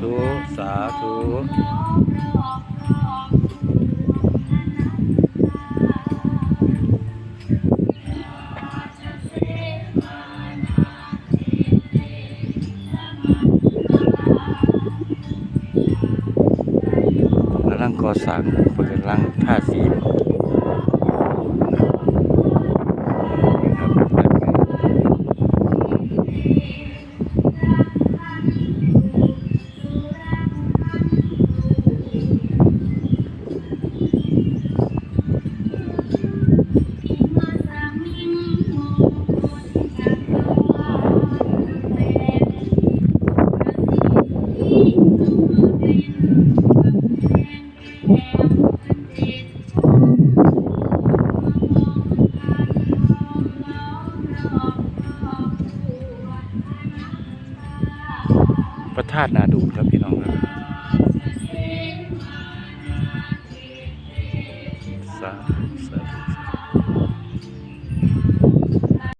ธุสาธุกำลังก่อสร้างเปิดกำลังท่าสี พระธาตุนาดูนครับพี่น้องครับสาธุสาธุ